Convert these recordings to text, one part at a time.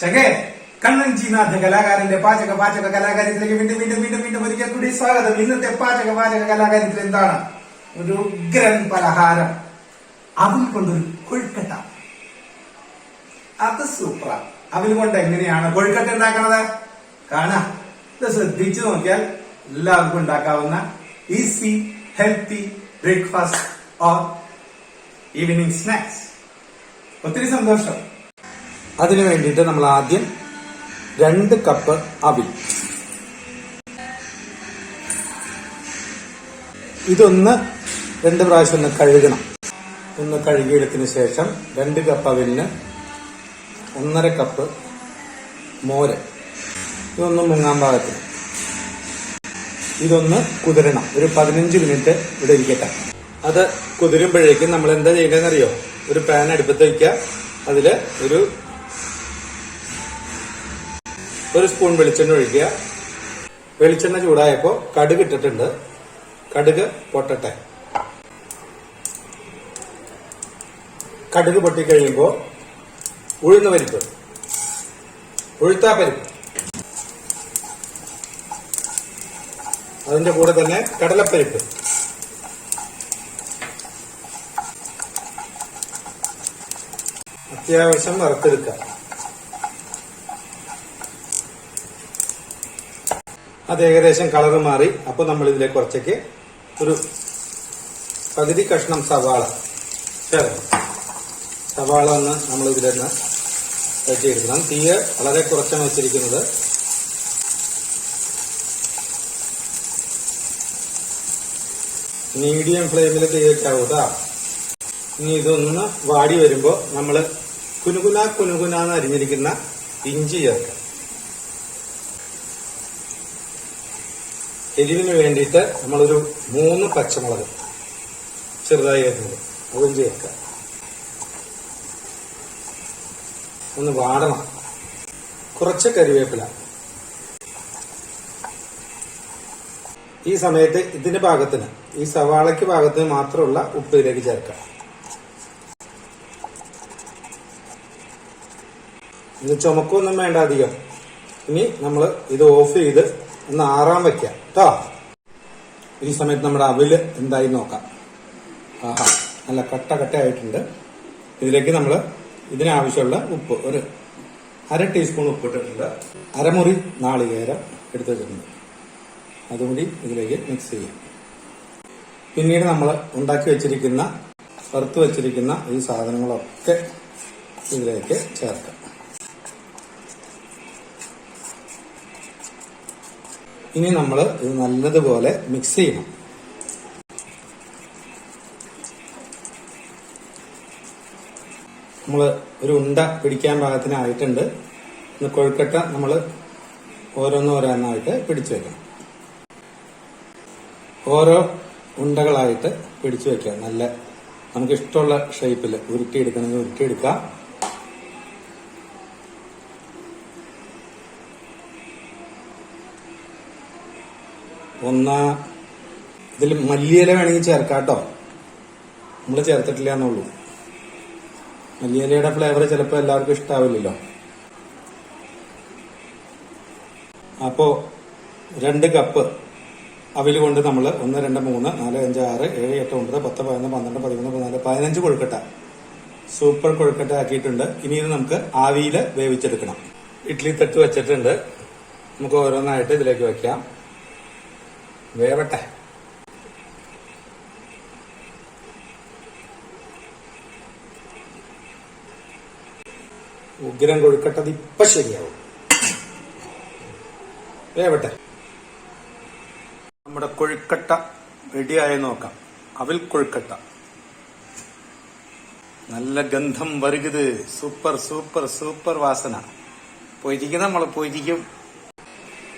ചകേ കണ്ണൻജിനാഥ കലാകാരന്റെ പാചക പാചക കലാകാരത്തിലേക്ക് വീണ്ടും വീണ്ടും വീണ്ടും വീണ്ടും ഒരിക്കൽ കൂടി സ്വാഗതം. ഇന്നത്തെ പാചക പാചക കലാകാരത്തിൽ എന്താണ്? ഒരു ഉഗ്രൻ പലഹാരം. അവൽ കൊണ്ടൊരു കൊഴുക്കട്ട. അത് സൂപ്പർ അവൽ കൊണ്ട് എങ്ങനെയാണ് കൊഴുക്കട്ട ഉണ്ടാക്കണത്? കാണാ. ഇത് ശ്രദ്ധിച്ചു നോക്കിയാൽ എല്ലാവർക്കും ഉണ്ടാക്കാവുന്ന easy healthy breakfast or evening snacks ഒത്തിരി സന്തോഷം. അതിനു വേണ്ടിയിട്ട് നമ്മൾ ആദ്യം രണ്ട് കപ്പ് അവിൽ. ഇതൊന്ന് രണ്ട് പ്രാവശ്യം ഒന്ന് കഴുകണം. ഒന്ന് കഴുകിയെടുത്തിന് ശേഷം രണ്ട് കപ്പ് അവിലിന് ഒന്നര കപ്പ് മോര്. ഇതൊന്ന് മുങ്ങാൻ പാകത്തിന്. ഇതൊന്ന് കുതിരണം. ഒരു പതിനഞ്ച് മിനിറ്റ് ഇവിടെ ഇരിക്കട്ടെ. അത് കുതിരുമ്പോഴേക്കും നമ്മൾ എന്താ ചെയ്യണമെന്നറിയോ ഒരു പാൻ അടുപ്പത്ത് വയ്ക്കുക അതിൽ ഒരു ഒരു സ്പൂൺ വെളിച്ചെണ്ണ ഒഴിക്കുക. വെളിച്ചെണ്ണ ചൂടായപ്പോൾ കടുക് ഇട്ടിട്ടുണ്ട്. കടുക് പൊട്ടട്ടെ. കടുക് പൊട്ടിക്കഴിയുമ്പോൾ ഉഴുന്ന പരിപ്പ്. ഉഴുത്താ പരിപ്പ്. അതിന്റെ കൂടെ തന്നെ കടലപ്പരിപ്പ്. അത്യാവശ്യം വറുത്തെടുക്കുക അത് ഏകദേശം കളർ മാറി. അപ്പൊ നമ്മൾ ഇതിലേക്ക് കുറച്ചേക്ക് ഒരു പകുതി കഷ്ണം സവാള ചേർക്കണം സവാള ഒന്ന് നമ്മൾ ഇതിലൊന്ന് വെച്ചെടുക്കണം തീയ വളരെ കുറച്ചാണ് വെച്ചിരിക്കുന്നത്. മീഡിയം ഫ്ലെയിമിൽ തീ ഇനി ഇതൊന്ന് വാടി വരുമ്പോൾ നമ്മൾ കുനുകുന എന്ന് അരിഞ്ഞിരിക്കുന്ന ഇഞ്ചി ചേർക്കാം. എരിവിന് വേണ്ടിയിട്ട് നമ്മളൊരു മൂന്ന് പച്ചമുളക് ചെറുതായി വരുന്നത് അതും ഒന്ന് വാടണം. കുറച്ച് കരിവേപ്പില ഈ സമയത്ത് ഇതിന്റെ ഭാഗത്തിന് ഈ സവാളയ്ക്ക് ഭാഗത്തിന് മാത്രമുള്ള ഉപ്പ് ഇതിലേക്ക് ചേർക്കാം ഇത് ചുമക്കൊന്നും വേണ്ട അധികം. ഇനി നമ്മൾ ഇത് ഓഫ് ചെയ്ത് ഒന്ന് ആറാൻ വെക്കാം കേട്ടോ ഈ സമയത്ത് നമ്മുടെ അവിൽ എന്തായി നോക്കാം. ആഹാ നല്ല കട്ട കട്ടയായിട്ടുണ്ട്. ഇതിലേക്ക് നമ്മൾ ഇതിനാവശ്യമുള്ള ഉപ്പ് ഒരു അര ടീസ്പൂൺ ഉപ്പ് ഇട്ടിട്ടുണ്ട്. അരമുറി നാളികേരം എടുത്തു വെച്ചിട്ടുണ്ട്. അതുകൂടി ഇതിലേക്ക് മിക്സ് ചെയ്യാം. പിന്നീട് നമ്മൾ ഉണ്ടാക്കി വെച്ചിരിക്കുന്ന വറുത്ത് വെച്ചിരിക്കുന്ന ഈ സാധനങ്ങളൊക്കെ ഇതിലേക്ക് ചേർക്കാം. ഇനി നമ്മൾ ഇത് നല്ലതുപോലെ മിക്സ് ചെയ്യണം. നമ്മൾ ഒരു ഉണ്ട പിടിക്കാൻ പാകത്തിനായിട്ടുണ്ട്. ഇന്ന് കൊഴുക്കട്ട നമ്മൾ ഓരോന്നോരോന്നായിട്ട് പിടിച്ചു വെക്കണം. ഓരോ ഉണ്ടകളായിട്ട് പിടിച്ചു വെക്കുക. നല്ല നമുക്ക് ഇഷ്ടമുള്ള ഷേപ്പിൽ ഉരുട്ടിയെടുക്കണമെങ്കിൽ ഉരുട്ടിയെടുക്കാം. ഒന്ന് ഇതിൽ മല്ലിയില വേണമെങ്കിൽ ചേർക്കാം കേട്ടോ. നമ്മൾ ചേർത്തിട്ടില്ല എന്നുള്ളൂ. മല്ലിയിലയുടെ ഫ്ലേവർ ചിലപ്പോൾ എല്ലാവർക്കും ഇഷ്ടാവില്ലല്ലോ. അപ്പോൾ രണ്ട് കപ്പ് അവിൽ കൊണ്ട് നമ്മൾ ഒന്ന് രണ്ട് മൂന്ന് നാല് അഞ്ച് ആറ് ഏഴ് എട്ട് ഒമ്പത് പത്ത് പതിനൊന്ന് പന്ത്രണ്ട് പതിമൂന്ന് പതിനാല് പതിനഞ്ച് കൊഴുക്കട്ട. സൂപ്പർ കൊഴുക്കട്ട ആക്കിയിട്ടുണ്ട്. ഇനി ഇത് നമുക്ക് ആവിയിൽ വേവിച്ചെടുക്കണം. ഇഡ്ഡലി തട്ട് വെച്ചിട്ടുണ്ട്. നമുക്ക് ഓരോന്നായിട്ട് ഇതിലേക്ക് വെക്കാം. വേവട്ടെ. ഉഗ്രം കൊഴുക്കട്ടത് ഇപ്പൊ ശരിയാവും. വേവട്ടെ. നമ്മുടെ കൊഴുക്കട്ട റെഡിയായി നോക്കാം. അവിൽ കൊഴുക്കട്ട. നല്ല ഗന്ധം വരുകത് സൂപ്പർ സൂപ്പർ സൂപ്പർ വാസന. പോയിരിക്കും നമ്മൾ പോയിരിക്കും.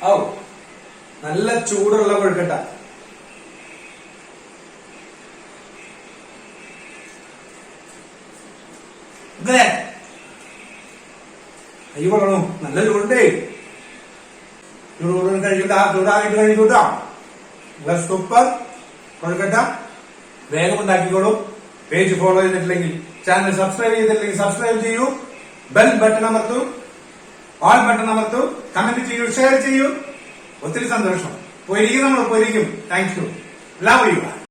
ഓ നല്ല ചൂടുള്ള കൊഴുക്കട്ട അയ്യോ പറയണു നല്ല ചൂടുണ്ടേ. ചൂട് കഴിക്കട്ട ചൂടായിട്ട് കഴിക്കൂട്ടോ സൂപ്പർ കൊഴുക്കട്ട വേഗം ഉണ്ടാക്കിക്കോളൂ. പേജ് ഫോളോ ചെയ്തിട്ടില്ലെങ്കിൽ ചാനൽ സബ്സ്ക്രൈബ് ചെയ്തിട്ടില്ലെങ്കിൽ സബ്സ്ക്രൈബ് ചെയ്യൂ. ബെൽ ബട്ടൺ അമർത്തൂ. ഓൾ ബട്ടൺ അമർത്തു. കമന്റ് ചെയ്യൂ ഷെയർ ചെയ്യൂ. ഒത്തിരി സന്തോഷം. പൊരിക്കും നമ്മൾ പൊരിക്കും താങ്ക് യു ലവ് യു